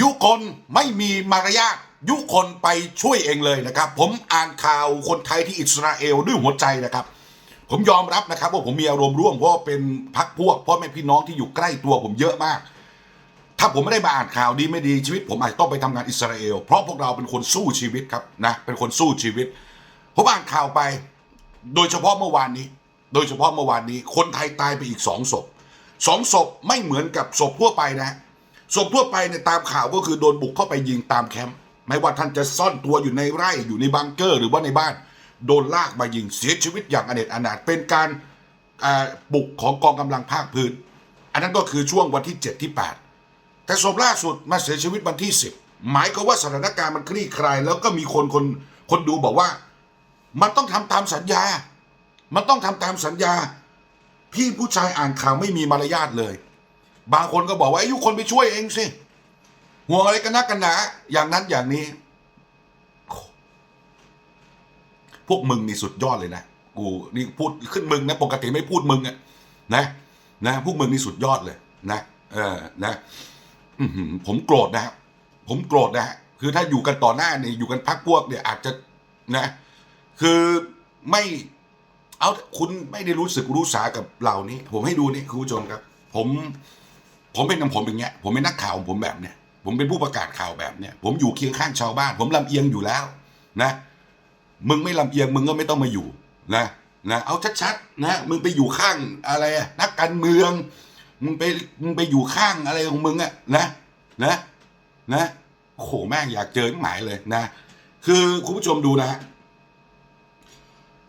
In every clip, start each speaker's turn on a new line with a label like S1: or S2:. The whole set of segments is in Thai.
S1: ยุคนไม่มีมารยาทยุคนไปช่วยเองเลยนะครับ ผมอ่านข่าวคนไทยที่อิสราเอลด้วยหัวใจนะครับ ผมยอมรับนะครับว่าผมมีอารมณ์ร่วมเพราะเป็นพักพวกพ่อแม่พี่น้องที่อยู่ใกล้ตัวผมเยอะมาก ถ้าผมไม่ได้มาอ่านข่าวดีไม่ดีชีวิต ผมอาจจะต้องไปทำงานอิสราเอลเพราะพวกเราเป็นคนสู้ชีวิตครับนะเป็นคนสู้ชีวิตผมอ่านข่าวไป โดยเฉพาะเมื่อวานนี้ โดยเฉพาะเมื่อวานนี้ คนไทยตายไปอีกสองศพสองศพไม่เหมือนกับศพทั่วไปนะ ศพทั่วไปเนี่ยตามข่าวก็คือโดนบุกเข้าไปยิงตามแคมป์ไม่ว่าท่านจะซ่อนตัวอยู่ในไร่อยู่ในบังเกอร์ หรือว่าในบ้าน โดนลากมายิงเสียชีวิตอย่างอเนจอนาถเป็นการบุกของกองกำลังภาคพื้น อันนั้นก็คือช่วงวันที่ 7 ที่ 8 แต่ศพล่าสุดมาเสียชีวิตวันที่ 10 หมายก็ว่าสถานการณ์มันคลี่คลาย แล้วก็มีคนคนคนดูบอกว่า มันต้องทำตามสัญญา มันต้องทำตามสัญญา พี่ผู้ชายอ่านข่าวไม่มีมารยาทเลย บางคนก็บอกว่าไอ้ยุคนไปช่วยเองสิห่วงอะไรกันนักกันหนาอย่างนั้นอย่างนี้ พวกมึงนี่สุดยอดเลยนะกูนี่พูดขึ้นมึงนะปกติไม่พูดมึงอะนะนะพวกมึงนี่สุดยอดเลยนะเออนะผมโกรธนะผมโกรธนะฮะคือถ้าอยู่กันต่อหน้าเนี่ยอยู่กันพักพวกเนี่ยอาจจะนะ คือไม่เอาคุณไม่ได้รู้สึกรู้สากับเหล่านี้ ผมให้ดูนี่คุณผู้ชมครับ ผม ผมเป็นของผมอย่างเงี้ยผมเป็นนักข่าวของผมแบบเนี้ยผมเป็นผู้ประกาศข่าวแบบเนี้ยผมอยู่เคียงข้างชาวบ้าน ผมลำเอียงอยู่แล้วนะมึงไม่ลำเอียงมึงก็ไม่ต้องมาอยู่นะนะเอาชัดๆนะมึงไปอยู่ข้างอะไรนักการเมือง มึงไปมึงไปอยู่ข้างอะไรของมึงอะนะนะนะโหแม่งอยากเจอหมายเลยนะ คือคุณผู้ชมดูนะฮะ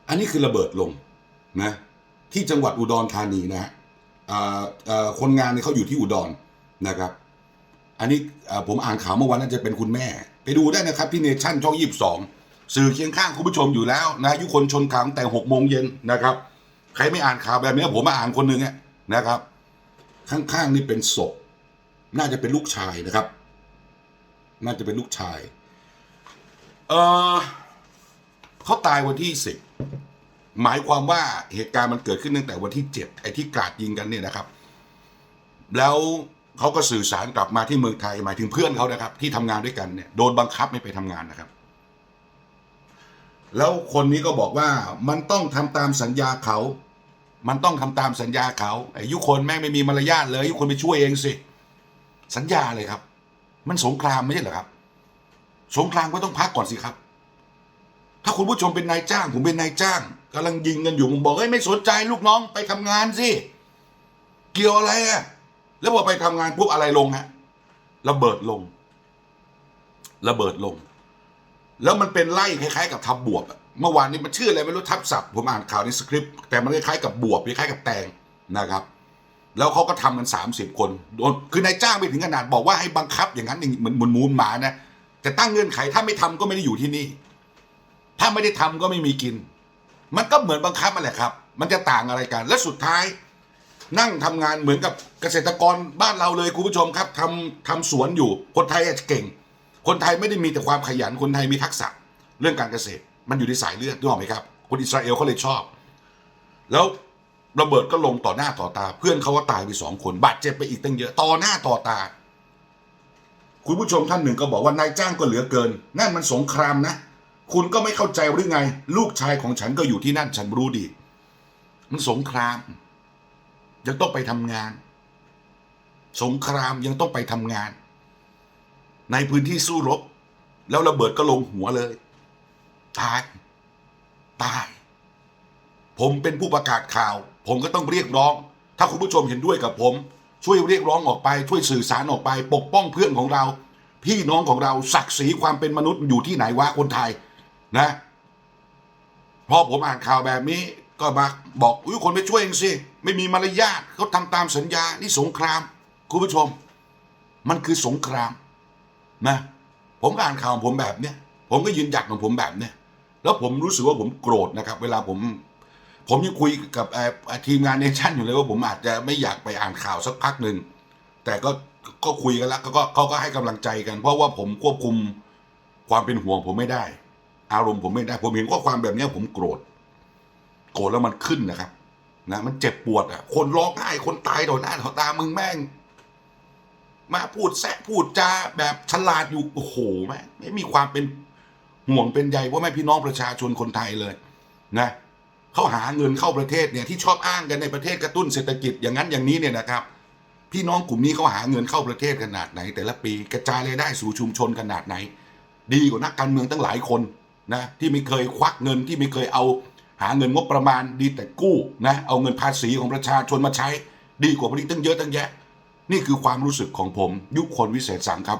S1: อันนี้คือระเบิดลงนะที่จังหวัดอุดรธานีนะฮะ คนงานเนี่ยเขาอยู่ที่อุดรนะครับ อันนี้ผมอ่านข่าวเมื่อวานน่าจะเป็นคุณแม่ ไปดูได้นะครับที่เนชั่นช่องยี่สิบสองสื่อเคียงข้างคุณผู้ชมอยู่แล้วนะยุคนชนข่าวตั้งแต่หกโมงเย็นนะครับ ใครไม่อ่านข่าวแบบนี้ผมมาอ่านคนหนึ่งนะครับ ข้างๆนี่เป็นศพน่าจะเป็นลูกชายนะครับ น่าจะเป็นลูกชาย เออเขาตายวันที่สิบ หมายความว่าเหตุการณ์มันเกิดขึ้นตั้งแต่วันที่เจ็ดไอ้ที่กราดยิงกันเนี่ยนะครับ แล้วเขาก็สื่อสารกลับมาที่เมืองไทยหมายถึงเพื่อนเขานะครับ ที่ทำงานด้วยกันเนี่ยโดนบังคับไม่ไปทำงานนะครับ แล้วคนนี้ก็บอกว่ามันต้องทำตามสัญญาเขา มันต้องทำตามสัญญาเขาไอ้ยุคนแม่งไม่มีมารยาทเลยยุคนไปช่วยเองสิสัญญาเลยครับ มันสงครามไม่ใช่เหรอครับ สงครามก็ต้องพักก่อนสิครับ ถ้าคุณผู้ชมเป็นนายจ้าง ผมเป็นนายจ้าง กำลังยิงกันอยู่ผมบอกเฮ้ยไม่สนใจลูกน้องไปทำงานสิเกี่ยวอะไรอะแล้วพอไปทำงานปุ๊บอะไรลงฮะระเบิดลง ระเบิดลง แล้วมันเป็นไล่คล้ายๆ กับทับบวบอะเมื่อวานนี้มันชื่ออะไรไม่รู้ทับศัพท์ผมอ่านข่าวในสคริปต์แต่มันคล้ายๆกับบวบคล้ายๆกับแตงนะครับ แล้วเขาก็ทำกันสามสิบคนโดนคือนายจ้างไปถึงขนาดบอกว่าให้บังคับอย่างนั้นอย่งเหมือนมือนมูลหมานะแต่ตั้งเงื่อนไขถ้าไม่ทำก็ไม่ได้อยู่ที่นี่ ถ้าไม่ได้ทำก็ไม่มีกิน มันก็เหมือนบังคับมาแหละครับ มันจะต่างอะไรกัน และสุดท้าย นั่งทำงานเหมือนกับเกษตรกรบ้านเราเลยคุณผู้ชมครับทำทำสวนอยู่ คนไทยอาจจะเก่ง คนไทยไม่ได้มีแต่ความขยันคนไทยมีทักษะ เรื่องการเกษตร มันอยู่ในสายเลือดถูกไหมครับคนอิสราเอลเขาเลยชอบ แล้วระเบิดก็ลงต่อหน้าต่อตา เพื่อนเขาก็ตายไปสองคนบาดเจ็บไปอีกตั้งเยอะต่อหน้าต่อตา คุณผู้ชมท่านหนึ่งก็บอกว่านายจ้างก็เหลือเกิน นั่นมันสงครามนะ คุณก็ไม่เข้าใจหรือไง ลูกชายของฉันก็อยู่ที่นั่นฉันรู้ดี มันสงคราม ยังต้องไปทำงาน สงครามยังต้องไปทำงาน ในพื้นที่สู้รบ แล้วระเบิดก็ลงหัวเลย ตาย ตาย ผมเป็นผู้ประกาศข่าว ผมก็ต้องเรียกร้อง ถ้าคุณผู้ชมเห็นด้วยกับผม ช่วยเรียกร้องออกไป ช่วยสื่อสารออกไป ปกป้องเพื่อนของเรา พี่น้องของเราศักดิ์ศรีความเป็นมนุษย์อยู่ที่ไหนวะคนไทย นะพอผมอ่านข่าวแบบนี้ก็มาบอกอุ้ยคนไปช่วยเองสิไม่มีมารยาทเขาทำตามสัญญานี่สงคราม คุณผู้ชม มันคือสงครามนะผมก็อ่านข่าวผมแบบเนี้ยผมก็ยืนหยัดของผมแบบเนี้ยแล้วผมรู้สึกว่าผมโกรธนะครับ เวลาผม ผมยังคุยกับทีมงานเนชั่นอยู่เลยว่าผมอาจจะไม่อยากไปอ่านข่าวสักพักหนึ่งแต่ก็ก็คุยกันแล้วเขาก็เขาก็ให้กำลังใจกัน เพราะว่าผมควบคุมความเป็นห่วงผมไม่ได้ อารมณ์ผมไม่ได้ ผมเห็นข้อความแบบนี้ผมโกรธ โกรธแล้วมันขึ้นนะครับ นะ มันเจ็บปวดอะ คนร้องไห้คนตายต่อหน้าต่อตามึงแม่ง มาพูดแซะพูดจาแบบฉลาดอยู่โอ้โหแม่ไม่มีความเป็นห่วงเป็นใยว่าแม่พี่น้องประชาชนคนไทยเลย นะเขาหาเงินเข้าประเทศเนี่ยที่ชอบอ้างกันในประเทศกระตุ้นเศรษฐกิจอย่างนั้นอย่างนี้เนี่ยนะครับ พี่น้องกลุ่มนี้เขาหาเงินเข้าประเทศขนาดไหน แต่ละปีกระจายรายได้สู่ชุมชนขนาดไหน ดีกว่านักการเมืองตั้งหลายคน นะที่ไม่เคยควักเงินที่ไม่เคยเอาหาเงินงบประมาณดีแต่กู้นะเอาเงินภาษีของประชาชนมาใช้ ดีกว่าพวกนี้ตั้งเยอะตั้งแยะ นี่คือความรู้สึกของผม ยุคคนวิเศษสังครับ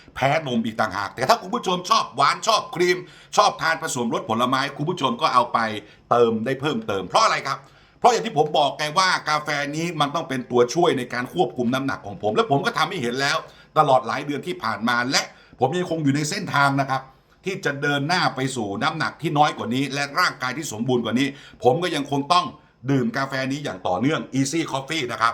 S1: แพ้นมอีกต่างหาก แต่ถ้าคุณผู้ชมชอบหวานชอบครีม ชอบทานผสมรสผลไม้ คุณผู้ชมก็เอาไปเติมได้เพิ่มเติมเพราะอะไรครับเพราะอย่างที่ผมบอกไงว่ากาแฟนี้มันต้องเป็นตัวช่วยในการควบคุมน้ำหนักของผม และผมก็ทำให้เห็นแล้ว ตลอดหลายเดือนที่ผ่านมา และผมยังคงอยู่ในเส้นทางนะครับ ที่จะเดินหน้าไปสู่น้ำหนักที่น้อยกว่านี้ และร่างกายที่สมบูรณ์กว่านี้ ผมก็ยังคงต้องดื่มกาแฟนี้อย่างต่อเนื่อง Easy Coffee นะครับ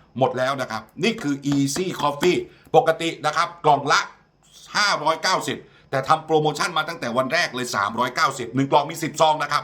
S1: หมดแล้วนะครับ นี่คือ Easy Coffee ปกตินะครับ กล่องละ 590 แต่ทำโปรโมชั่นมาตั้งแต่วันแรกเลย 390หนึ่งกล่องมี 10 ซองนะครับ